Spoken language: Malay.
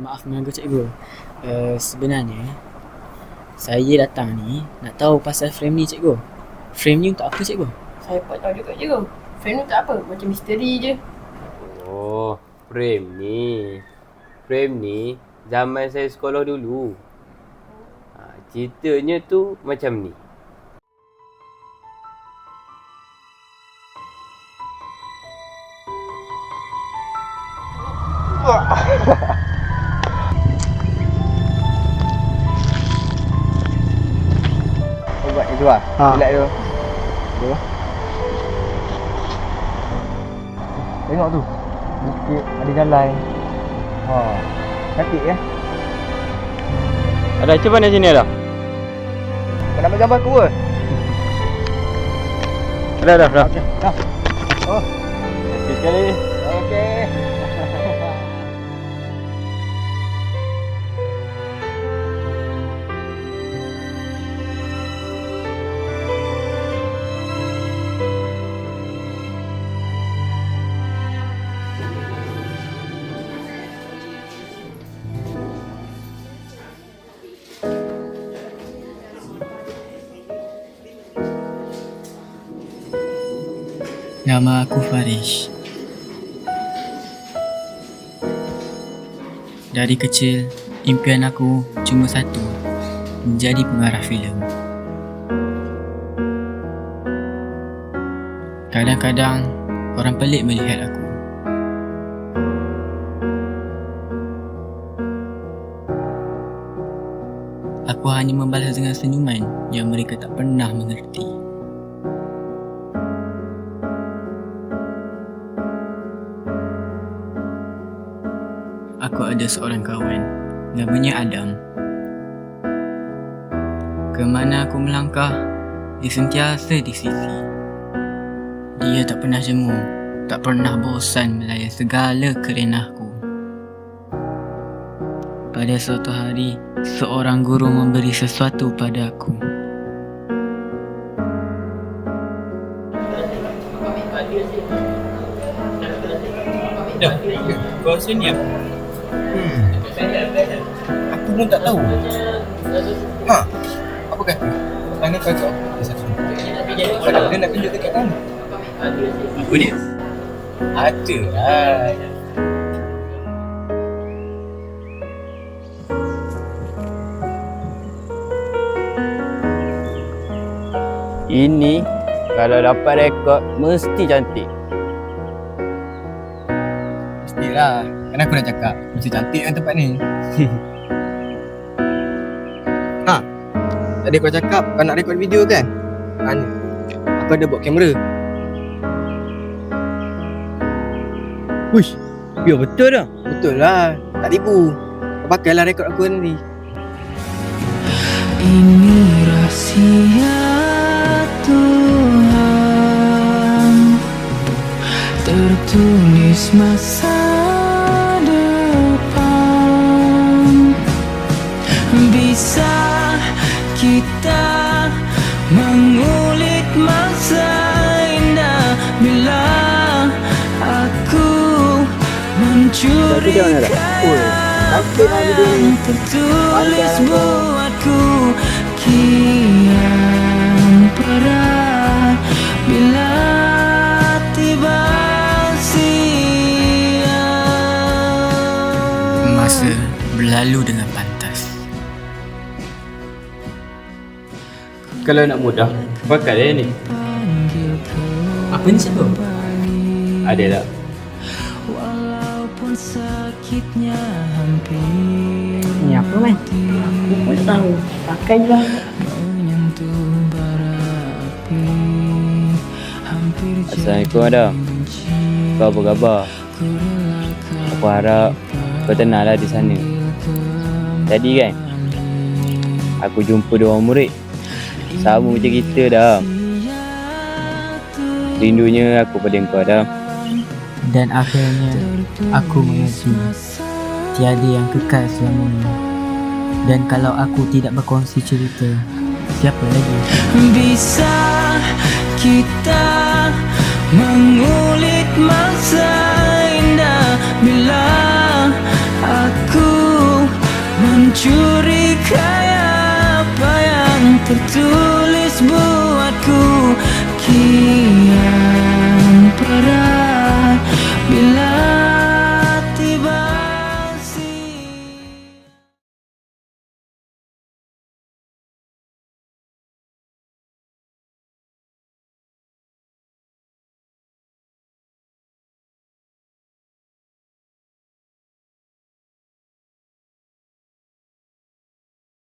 maaf mengganggu cikgu. Uh, sebenarnya saya datang ni nak tahu pasal frame ni cikgu. Frame ni untuk apa cikgu? Saya pun tahu juga je. Frame ni tak apa, macam misteri je. Oh, frame ni. Frame ni zaman saya sekolah dulu. Ha, ceritanya tu macam ni. Kau lah. Ha. Relax tu. Tu. Tengok tu. Bukit ada jalan. Ha. Cantik ya. Ada macam mana sini ada? Kau nak gambar aku ke? Dah dah dah. Okey. Dah. Oh. Okey sekali. Okey. Nama aku Farish. Dari kecil, impian aku cuma satu, menjadi pengarah filem. Kadang-kadang, orang pelik melihat aku. Aku hanya membalas dengan senyuman yang mereka tak pernah mengerti. Aku ada seorang kawan. Namanya Adam. Kemana aku melangkah? Dia sentiasa di sisi. Dia tak pernah jemu. Tak pernah bosan melayan segala kerenahku Pada suatu hari Seorang guru memberi sesuatu padaku Kau rasa ni apa? Hmm. Aku pun tak tahu. Ha. Apa kata? Tanya aku ada satu. Kalau dia nak tunjuk dekat mana? Apa dia? Ada lah. Ini kalau dapat rekod mesti cantik. Mestilah. Kan aku dah cakap. Mesti cantik kan tempat ni. ha. Tadi kau cakap kau nak rekod video kan? Mana? Aku ada bawa kamera. Wish. Ya betul dah. Betul lah. Tak tipu. Kau pakailah rekod aku nanti. Ini rahasia Tuhan Tertulis masa kita mengulik masa indah Bila aku mencuri yang tertulis buatku kian berat bila tiba siang. Masa berlalu dengan pantas Kalau nak mudah, pakai dia ni. Apa ni cikgu? Ada tak? Walaupun sakitnya hampir Ni apa man? Aku pun tahu. Pakai je lah. Assalamualaikum Adam. Kau apa khabar? Aku harap kau tenanglah di sana. Tadi kan, aku jumpa dua orang murid. Sama macam kita dah. Rindunya aku pada kau dah. Dan akhirnya aku mengaji Tiada yang kekal selamanya Dan kalau aku tidak berkongsi cerita Siapa lagi? Bisa kita mengulik masa indah Bila aku Kayak apa yang tertulis